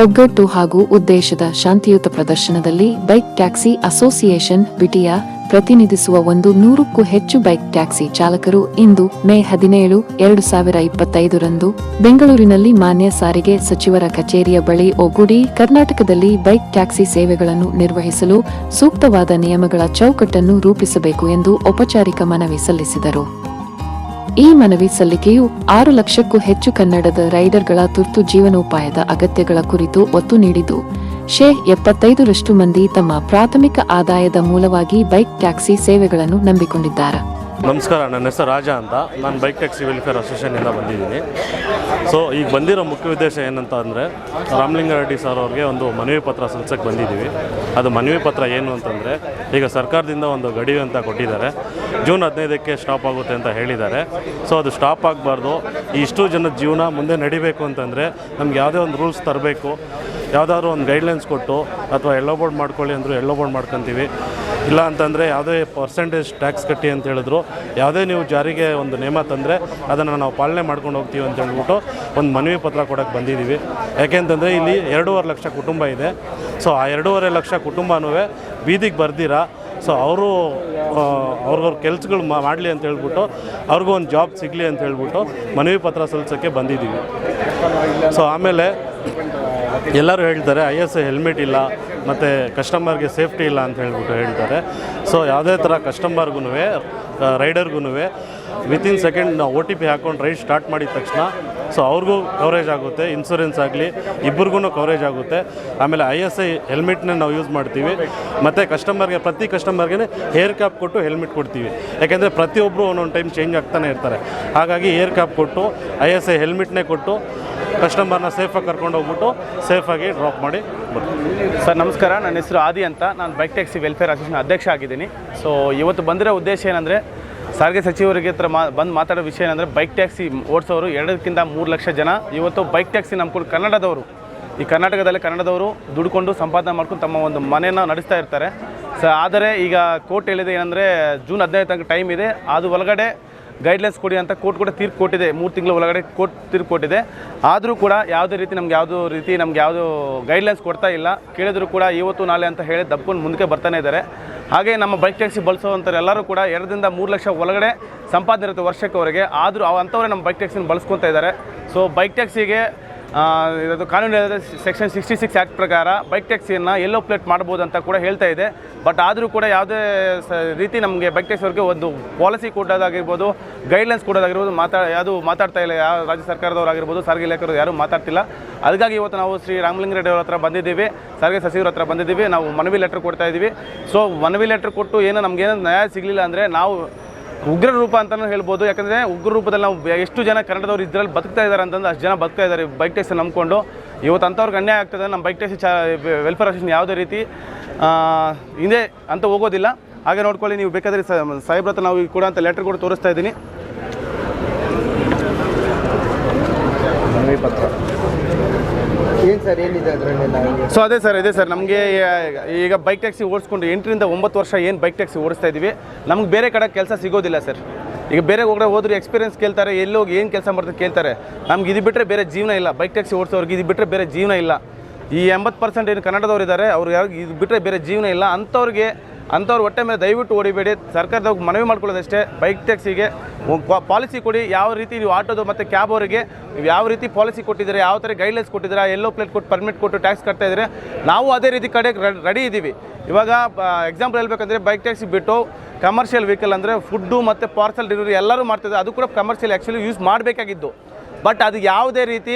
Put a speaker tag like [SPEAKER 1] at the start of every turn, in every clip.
[SPEAKER 1] ಒಗ್ಗಟ್ಟು ಹಾಗೂ ಉದ್ದೇಶದ ಶಾಂತಿಯುತ ಪ್ರದರ್ಶನದಲ್ಲಿ ಬೈಕ್ ಟ್ಯಾಕ್ಸಿ ಅಸೋಸಿಯೇಷನ್ ಬಿಟಿಯ ಪ್ರತಿನಿಧಿಸುವ ಒಂದು ನೂರಕ್ಕೂ ಹೆಚ್ಚು ಬೈಕ್ ಟ್ಯಾಕ್ಸಿ ಚಾಲಕರು ಇಂದು ಮೇ ಹದಿನೇಳು, ಎರಡು ಸಾವಿರ ಇಪ್ಪತ್ತೈದರಂದು ಬೆಂಗಳೂರಿನಲ್ಲಿ ಮಾನ್ಯ ಸಾರಿಗೆ ಸಚಿವರ ಕಚೇರಿಯ ಬಳಿ ಒಗ್ಗೂಡಿ ಕರ್ನಾಟಕದಲ್ಲಿ ಬೈಕ್ ಟ್ಯಾಕ್ಸಿ ಸೇವೆಗಳನ್ನು ನಿರ್ವಹಿಸಲು ಸೂಕ್ತವಾದ ನಿಯಮಗಳ ಚೌಕಟ್ಟನ್ನು ರೂಪಿಸಬೇಕು ಎಂದು ಔಪಚಾರಿಕ ಮನವಿ ಸಲ್ಲಿಸಿದರು. ಈ ಮನವಿ ಸಲ್ಲಿಕೆಯು ಆರು ಲಕ್ಷಕ್ಕೂ ಹೆಚ್ಚು ಕನ್ನಡದ ರೈಡರ್ಗಳ ತುರ್ತು ಜೀವನೋಪಾಯದ ಅಗತ್ಯಗಳ ಕುರಿತು ಒತ್ತು ನೀಡಿದ್ದು ಶೇ ಎಪ್ಪತ್ತೈದರಷ್ಟು ಮಂದಿ ತಮ್ಮ ಪ್ರಾಥಮಿಕ ಆದಾಯದ ಮೂಲವಾಗಿ ಬೈಕ್ ಟ್ಯಾಕ್ಸಿ ಸೇವೆಗಳನ್ನು ನಂಬಿಕೊಂಡಿದ್ದಾರೆ.
[SPEAKER 2] ನಮಸ್ಕಾರ, ನನ್ನ ಹೆಸರು ರಾಜ ಅಂತ. ನಾನು ಬೈಕ್ ಟ್ಯಾಕ್ಸಿ ವೆಲ್ಫೇರ್ ಅಸೋಸಿಯೇಷನಿಂದ ಬಂದಿದ್ದೀನಿ. ಸೊ ಈಗ ಬಂದಿರೋ ಮುಖ್ಯ ಉದ್ದೇಶ ಏನಂತ ಅಂದರೆ, ರಾಮಲಿಂಗಾರೆಡ್ಡಿ ಸರ್ ಅವ್ರಿಗೆ ಒಂದು ಮನವಿ ಪತ್ರ ಸಲ್ಲಿಸೋಕ್ಕೆ ಬಂದಿದ್ದೀವಿ. ಅದು ಮನವಿ ಪತ್ರ ಏನು ಅಂತಂದರೆ, ಈಗ ಸರ್ಕಾರದಿಂದ ಒಂದು ಗಡಿವೆ ಅಂತ ಕೊಟ್ಟಿದ್ದಾರೆ. ಜೂನ್ ಹದಿನೈದಕ್ಕೆ ಸ್ಟಾಪ್ ಆಗುತ್ತೆ ಅಂತ ಹೇಳಿದ್ದಾರೆ. ಸೊ ಅದು ಸ್ಟಾಪ್ ಆಗಬಾರ್ದು. ಇಷ್ಟು ಜನದ ಜೀವನ ಮುಂದೆ ನಡಿಬೇಕು ಅಂತಂದರೆ, ನಮ್ಗೆ ಯಾವುದೇ ಒಂದು ರೂಲ್ಸ್ ತರಬೇಕು. ಯಾವುದಾದ್ರೂ ಒಂದು ಗೈಡ್ಲೈನ್ಸ್ ಕೊಟ್ಟು ಅಥವಾ ಎಲ್ಲೋ ಬೋರ್ಡ್ ಮಾಡ್ಕೊಳ್ಳಿ ಅಂದರೂ ಎಲ್ಲೋ ಬೋರ್ಡ್ ಮಾಡ್ಕೊತೀವಿ. ಇಲ್ಲ ಅಂತಂದರೆ ಯಾವುದೇ ಪರ್ಸೆಂಟೇಜ್ ಟ್ಯಾಕ್ಸ್ ಕಟ್ಟಿ ಅಂತ ಹೇಳಿದ್ರು. ಯಾವುದೇ ನೀವು ಜಾರಿಗೆ ಒಂದು ನೇಮ ತಂದರೆ ಅದನ್ನು ನಾವು ಪಾಲನೆ ಮಾಡ್ಕೊಂಡು ಹೋಗ್ತೀವಿ ಅಂತ ಹೇಳ್ಬಿಟ್ಟು ಒಂದು ಮನವಿ ಪತ್ರ ಕೊಡೋಕ್ಕೆ ಬಂದಿದ್ದೀವಿ ಯಾಕೆಂತಂದರೆ ಇಲ್ಲಿ ಎರಡೂವರೆ ಲಕ್ಷ ಕುಟುಂಬ ಇದೆ. ಸೊ ಆ ಎರಡೂವರೆ ಲಕ್ಷ ಕುಟುಂಬನೂ ಬೀದಿಗೆ ಬರ್ದಿರಾ. ಸೊ ಅವರು ಅವ್ರವ್ರ ಕೆಲಸಗಳು ಮಾಡಲಿ ಅಂತ ಹೇಳ್ಬಿಟ್ಟು ಅವ್ರಿಗೂ ಒಂದು ಜಾಬ್ ಸಿಗಲಿ ಅಂತ ಹೇಳ್ಬಿಟ್ಟು ಮನವಿ ಪತ್ರ ಸಲ್ಲಿಸೋಕ್ಕೆ ಬಂದಿದ್ದೀವಿ ಸೊ ಆಮೇಲೆ ಎಲ್ಲರೂ ಹೇಳ್ತಾರೆ, ಐ ಎಸ್ ಹೆಲ್ಮೆಟ್ ಇಲ್ಲ, ಮತ್ತು ಕಸ್ಟಮರ್ಗೆ ಸೇಫ್ಟಿ ಇಲ್ಲ ಅಂತ ಹೇಳ್ಬಿಟ್ಟು ಹೇಳ್ತಾರೆ. ಸೊ ಯಾವುದೇ ಥರ ಕಸ್ಟಮರ್ಗೂ ರೈಡರ್ಗೂ ವಿತಿನ್ ಸೆಕೆಂಡ್ ನಾವು ಒ ಟಿ ಪಿ ಹಾಕ್ಕೊಂಡು ರೈಡ್ ಸ್ಟಾರ್ಟ್ ಮಾಡಿದ ತಕ್ಷಣ ಸೊ ಅವ್ರಿಗೂ ಕವರೇಜ್ ಆಗುತ್ತೆ ಇನ್ಸೂರೆನ್ಸ್ ಆಗಲಿ ಇಬ್ಬರಿಗೂ ಕವರೇಜ್ ಆಗುತ್ತೆ. ಆಮೇಲೆ ಐ ಎಸ್ ಐ ಹೆಲ್ಮೆಟ್ನ ನಾವು ಯೂಸ್ ಮಾಡ್ತೀವಿ. ಮತ್ತು ಕಸ್ಟಮರ್ಗೆ, ಪ್ರತಿ ಕಸ್ಟಮರ್ಗೆ ಹೇರ್ ಕ್ಯಾಪ್ ಕೊಟ್ಟು ಹೆಲ್ಮೆಟ್ ಕೊಡ್ತೀವಿ. ಯಾಕೆಂದರೆ ಪ್ರತಿಯೊಬ್ಬರು ಒಂದೊಂದು ಟೈಮ್ ಚೇಂಜ್ ಆಗ್ತಾನೆ ಇರ್ತಾರೆ. ಹಾಗಾಗಿ ಏರ್ ಕ್ಯಾಪ್ ಕೊಟ್ಟು, ಐ ಎಸ್ ಐ ಹೆಲ್ಮೆಟ್ನೇ ಕೊಟ್ಟು ಕಸ್ಟಮರ್ನ ಸೇಫಾಗಿ ಕರ್ಕೊಂಡು ಹೋಗ್ಬಿಟ್ಟು ಸೇಫಾಗಿ ಡ್ರಾಪ್ ಮಾಡಿ ಬರ್ತೀವಿ.
[SPEAKER 3] ಸರ್, ನಮಸ್ಕಾರ. ನನ್ನ ಹೆಸರು ಆದಿ ಅಂತ. ನಾನು ಬೈಕ್ ಟ್ಯಾಕ್ಸಿ ವೆಲ್ಫೇರ್ ಅಸೋಸಿಯೇಷನ್ ಅಧ್ಯಕ್ಷ ಆಗಿದ್ದೀನಿ. ಸೊ ಇವತ್ತು ಬಂದಿರೋ ಉದ್ದೇಶ ಏನಂದರೆ, ಸಾರಿಗೆ ಸಚಿವರಿಗೆ ಹತ್ರ ಮಾ ಬಂದು ಮಾತಾಡೋ ವಿಷಯ ಏನಂದರೆ ಬೈಕ್ ಟ್ಯಾಕ್ಸಿ ಓಡಿಸೋರು ಎರಡಕ್ಕಿಂತ ಮೂರು ಲಕ್ಷ ಜನ. ಇವತ್ತು ಬೈಕ್ ಟ್ಯಾಕ್ಸಿ ನಂಬ್ಕೊಂಡು ಕನ್ನಡದವರು. ಈ ಕರ್ನಾಟಕದಲ್ಲಿ ಕನ್ನಡದವರು ದುಡ್ಕೊಂಡು ಸಂಪಾದನೆ ಮಾಡ್ಕೊಂಡು ತಮ್ಮ ಒಂದು ಮನೆಯನ್ನು ನಡೆಸ್ತಾ ಇರ್ತಾರೆ. ಸ ಆದರೆ ಈಗ ಕೋರ್ಟ್ ಹೇಳಿದೆ ಏನಂದರೆ, ಜೂನ್ ಹದಿನೈದು ತನಕ ಟೈಮ್ ಇದೆ. ಅದು ಒಳಗಡೆ ಗೈಡ್ಲೈನ್ಸ್ ಕೊಡಿ ಅಂತ ಕೋರ್ಟ್ ಕೂಡ ತೀರ್ಪು ಕೊಟ್ಟಿದೆ. ಮೂರು ತಿಂಗಳ ಒಳಗಡೆ ಕೋರ್ಟ್ ತೀರ್ಪು ಕೊಟ್ಟಿದೆ. ಆದರೂ ಕೂಡ ಯಾವುದೇ ರೀತಿ ನಮ್ಗೆ ಯಾವುದೋ ರೀತಿ ನಮ್ಗೆ ಯಾವುದೋ ಗೈಡ್ಲೈನ್ಸ್ ಕೊಡ್ತಾ ಇಲ್ಲ. ಕೇಳಿದ್ರು ಕೂಡ ಇವತ್ತು ನಾಳೆ ಅಂತ ಹೇಳಿ ದಬ್ಕೊಂಡು ಮುಂದಕ್ಕೆ ಬರ್ತಾನೆ ಇದ್ದಾರೆ. ಹಾಗೆ ನಮ್ಮ ಬೈಕ್ ಟ್ಯಾಕ್ಸಿ ಬಳಸೋವಂಥವ್ರು ಎಲ್ಲರೂ ಕೂಡ ಎರಡರಿಂದ ಮೂರು ಲಕ್ಷ ಒಳಗಡೆ ಸಂಪಾದನೆ ಇರುತ್ತೆ ವರ್ಷಕ್ಕವರೆಗೆ ಆದರೂ ಅವ ಅಂಥವ್ರೆ ನಮ್ಮ ಬೈಕ್ ಟ್ಯಾಕ್ಸಿನ ಬಳಸ್ಕೊತಾ ಇದ್ದಾರೆ. ಸೊ ಬೈಕ್ ಟ್ಯಾಕ್ಸಿಗೆ ಇದು ಕಾನೂನು ಸೆಕ್ಷನ್ ಸಿಕ್ಸ್ಟಿ ಸಿಕ್ಸ್ ಆ್ಯಕ್ಟ್ ಪ್ರಕಾರ ಬೈಕ್ ಟ್ಯಾಕ್ಸಿಯನ್ನು ಎಲ್ಲೋ ಪ್ಲೇಟ್ ಮಾಡ್ಬೋದು ಅಂತ ಕೂಡ ಹೇಳ್ತಾ ಇದೆ. ಬಟ್ ಆದರೂ ಕೂಡ ಯಾವುದೇ ರೀತಿ ನಮಗೆ ಬೈಕ್ ಟ್ಯಾಕ್ಸಿ ಅವ್ರಿಗೆ ಒಂದು ಪಾಲಿಸಿ ಕೊಡೋದಾಗಿರ್ಬೋದು, ಗೈಡ್ಲೈನ್ಸ್ ಕೊಡೋದಾಗಿರ್ಬೋದು, ಮಾತಾ, ಯಾವುದು ಮಾತಾಡ್ತಾ ಇಲ್ಲ, ಯಾವ ರಾಜ್ಯ ಸರ್ಕಾರದವರಾಗಿರ್ಬೋದು ಸಾರಿಗೆ ಇಲಾಖೆಯವರು ಯಾರೂ ಮಾತಾಡ್ತಿಲ್ಲ. ಅದಕ್ಕಾಗಿ ಇವತ್ತು ನಾವು ಶ್ರೀ ರಾಮಲಿಂಗರೆಡ್ಡಿ ಅವ್ರ ಹತ್ರ ಬಂದಿದ್ದೀವಿ, ಸಾರಿಗೆ ಸಚಿವರ ಹತ್ರ ಬಂದಿದ್ದೀವಿ, ನಾವು ಮನವಿ ಲೆಟ್ರ್ ಕೊಡ್ತಾ ಇದ್ದೀವಿ. ಸೊ ಮನವಿ ಲೆಟ್ರ್ ಕೊಟ್ಟು ಏನು ನಮಗೇನು ನ್ಯಾಯ ಸಿಗಲಿಲ್ಲ ಅಂದರೆ ನಾವು ಉಗ್ರ ರೂಪ ಅಂತಲೂ ಹೇಳ್ಬೋದು. ಯಾಕಂದರೆ ಉಗ್ರ ರೂಪದಲ್ಲಿ ನಾವು ಎಷ್ಟು ಜನ ಕನ್ನಡದವ್ರು ಇದ್ರಲ್ಲಿ ಬದುಕ್ತಾ ಇದ್ದಾರೆ ಅಂತಂದು ಅಷ್ಟು ಜನ ಬದುಕ್ತಾ ಇದ್ದಾರೆ ಬೈಕ್ ಟ್ಯಾಕ್ಸಿ ನಂಬಿಕೊಂಡು. ಇವತ್ತು ಅಂಥವ್ರಿಗೆ ಅನ್ಯಾಯ ಆಗ್ತದೆ. ನಮ್ಮ ಬೈಕ್ ಟ್ಯಾಕ್ಸಿ ಚಾ ವೆಲ್ಫೇರ್ ಅಸೋಸಿಯೇಷನ್ ಯಾವುದೇ ರೀತಿ ಹಿಂದೆ ಅಂತ ಹೋಗೋದಿಲ್ಲ. ಹಾಗೆ ನೋಡ್ಕೊಳ್ಳಿ, ನೀವು ಬೇಕಾದರೆ ಸಾಹೇಬ್ರ ಹತ್ರ ನಾವು ಕೂಡ ಅಂತ ಲೆಟ್ರ್ ಕೂಡ ತೋರಿಸ್ತಾ ಇದ್ದೀನಿ.
[SPEAKER 4] ಏನು ಸರ್
[SPEAKER 3] ಸೊ ಅದೇ ಸರ್ ಇದೆ ಸರ್. ನಮಗೆ ಈಗ ಬೈಕ್ ಟ್ಯಾಕ್ಸಿ ಓಡಿಸ್ಕೊಂಡು ಎಂಟರಿಂದ ಒಂಬತ್ತು ವರ್ಷ ಏನು ಬೈಕ್ ಟ್ಯಾಕ್ಸಿ ಓಡಿಸ್ತಾ ಇದ್ದೀವಿ ನಮ್ಗೆ ಬೇರೆ ಕಡೆ ಕೆಲಸ ಸಿಗೋದಿಲ್ಲ ಸರ್. ಈಗ ಬೇರೆ ಹೋಗ್ರೆ ಹೋದ್ರೆ ಎಕ್ಸ್ಪೀರಿಯನ್ಸ್ ಕೇಳ್ತಾರೆ ಎಲ್ಲೋಗಿ ಏನು ಕೆಲಸ ಮಾಡ್ತಾರೆ ಕೇಳ್ತಾರೆ. ನಮ್ಗೆ ಇದು ಬಿಟ್ಟರೆ ಬೇರೆ ಜೀವನ ಇಲ್ಲ. ಬೈಕ್ ಟ್ಯಾಕ್ಸಿ ಓಡಿಸೋರ್ಗೆ ಇದು ಬಿಟ್ಟರೆ ಬೇರೆ ಜೀವನ ಇಲ್ಲ. ಈ ಎಂಬತ್ತು ಪರ್ಸೆಂಟ್ ಏನು ಕನ್ನಡದವ್ರು ಇದ್ದಾರೆ ಅವ್ರಿಗೆ ಯಾರು ಇದು ಬಿಟ್ಟರೆ ಬೇರೆ ಜೀವನ ಇಲ್ಲ. ಅಂಥವ್ರಿಗೆ ಅಂಥವ್ರ ಹೊಟ್ಟೆ ಮೇಲೆ ದಯವಿಟ್ಟು ಓಡಿಬೇಡಿ. ಸರ್ಕಾರದವ್ರಿಗೆ ಮನವಿ ಮಾಡ್ಕೊಳ್ಳೋದಷ್ಟೇ. ಬೈಕ್ ಟ್ಯಾಕ್ಸಿಗೆ ಪಾಲಿಸಿ ಕೊಡಿ. ಯಾವ ರೀತಿ ನೀವು ಆಟೋದು ಮತ್ತು ಕ್ಯಾಬ್ ಅವರಿಗೆ, ನೀವು ಯಾವ ರೀತಿ ಪಾಲಿಸಿ ಕೊಟ್ಟಿದ್ದೀರಾ, ಯಾವ ಥರ ಗೈಡ್ಲೈನ್ಸ್ ಕೊಟ್ಟಿದ್ದೀರಾ ಎಲ್ಲೋ ಪ್ಲೇಟ್ ಕೊಟ್ಟು ಪರ್ಮಿಟ್ ಕೊಟ್ಟು ಟ್ಯಾಕ್ಸ್ ಕಟ್ತಾ ಇದ್ದಾರೆ, ನಾವು ಅದೇ ರೀತಿ ಕಡೆ ರೆಡಿ ಇದ್ದೀವಿ. ಇವಾಗ ಎಕ್ಸಾಂಪಲ್ ಹೇಳ್ಬೇಕಂದ್ರೆ ಬೈಕ್ ಟ್ಯಾಕ್ಸಿ ಬಿಟ್ಟು ಕಮರ್ಷಿಯಲ್ ವೆಹಿಕಲ್ ಅಂದರೆ ಫುಡ್ಡು ಮತ್ತು ಪಾರ್ಸಲ್ ಡೆಲಿವರಿ ಎಲ್ಲರೂ ಮಾಡ್ತಿದ್ದಾರೆ. ಅದು ಕೂಡ ಕಮರ್ಷಿಯಲ್ ಆ್ಯಕ್ಚುಲಿ ಯೂಸ್ ಮಾಡಬೇಕಾಗಿದ್ದು. ಬಟ್ ಅದು ಯಾವುದೇ ರೀತಿ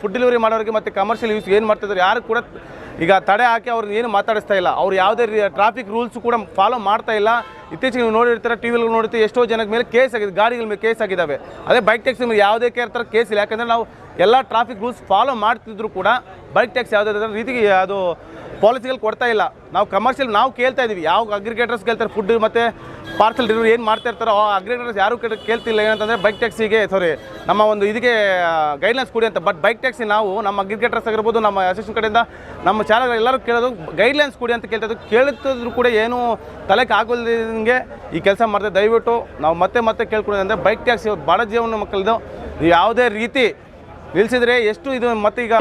[SPEAKER 3] ಫುಡ್ ಡೆಲಿವರಿ ಮಾಡೋರಿಗೆ ಮತ್ತು ಕಮರ್ಷಿಯಲ್ ಯೂಸ್ ಏನು ಮಾಡ್ತಿದ್ದಾರೆ, ಯಾರು ಕೂಡ ಈಗ ತಡೆ ಹಾಕಿ ಅವ್ರನ್ನ ಏನು ಮಾತಾಡಿಸ್ತಾ ಇಲ್ಲ. ಅವ್ರು ಯಾವುದೇ ಟ್ರಾಫಿಕ್ ರೂಲ್ಸ್ ಕೂಡ ಫಾಲೋ ಮಾಡ್ತಾ ಇಲ್ಲ. ಇತ್ತೀಚೆಗೆ ನೀವು ನೋಡಿರ್ತಾರೆ ಟಿ ವಿಲಿ ನೋಡಿರ್ತೀವಿ ಎಷ್ಟೋ ಜನದ ಮೇಲೆ ಕೇಸ್ ಆಗಿದೆ, ಗಾಡಿಗಳ ಮೇಲೆ ಕೇಸ್ ಆಗಿದ್ದಾವೆ ಅದೇ ಬೈಕ್ ಟ್ಯಾಕ್ಸಿ ಮೇಲೆ ಯಾವುದೇ ಕೇರ್ ಥರ ಕೇಸ್ ಇಲ್ಲ. ಯಾಕಂದರೆ ನಾವು ಎಲ್ಲ ಟ್ರಾಫಿಕ್ ರೂಲ್ಸ್ ಫಾಲೋ ಮಾಡ್ತಿದ್ರು ಕೂಡ ಬೈಕ್ ಟ್ಯಾಕ್ಸಿ ಯಾವುದೇ ರೀತಿಗೆ ಅದು ಪಾಲಿಸಿಗಳು ಕೊಡ್ತಾ ಇಲ್ಲ. ನಾವು ಕಮರ್ಷಿಯಲ್ ನಾವು ಕೇಳ್ತಾ ಇದ್ದೀವಿ ಯಾವ ಅಗ್ರಿಗೇಟರ್ಸ್ ಕೇಳ್ತಾರೆ? ಫುಡ್ ಮತ್ತು ಪಾರ್ಸಲ್ ಡೆಲಿವರಿ ಏನು ಮಾಡ್ತಾ ಇರ್ತಾರೋ, ಆ ಅಗ್ರಿಗೇಟರ್ಸ್ ಯಾರು ಕೇಳಿ ಕೇಳ್ತಿಲ್ಲ. ಏನಂತಂದರೆ ಬೈಕ್ ಟ್ಯಾಕ್ಸಿಗೆ ಸಾರಿ ನಮ್ಮ ಒಂದು ಇದಕ್ಕೆ ಗೈಡ್ಲೈನ್ಸ್ ಕೊಡಿ ಅಂತ. ಬಟ್ ಬೈಕ್ ಟ್ಯಾಕ್ಸಿ ನಾವು ನಮ್ಮ ಅಗ್ರಿಗೇಟರ್ಸ್ ಆಗಿರ್ಬೋದು, ನಮ್ಮ ಅಸೋಸಿಯೇಷನ್ ಕಡೆಯಿಂದ ನಮ್ಮ ಚಾಲಕರು ಎಲ್ಲರೂ ಕೇಳೋದು ಗೈಡ್ಲೈನ್ಸ್ ಕೊಡಿ ಅಂತ ಕೇಳ್ತಾ ಕೇಳ್ತಿದ್ರು ಕೂಡ ಏನು ತಲೆಗೆ ಆಗೋಲ್ದಂಗೆ ಈ ಕೆಲಸ ಮಾಡಿದೆ, ದಯವಿಟ್ಟು ನಾವು ಮತ್ತೆ ಮತ್ತೆ ಕೇಳ್ಕೊಳ್ಳೋದಂದರೆ ಬೈಕ್ ಟ್ಯಾಕ್ಸಿ ಭಾಳ ಜೀವನ ಮಕ್ಕಳದು ಯಾವುದೇ ರೀತಿ ನಿಲ್ಲಿಸಿದರೆ ಎಷ್ಟು ಇದು ಮತ್ತೆ ಈಗ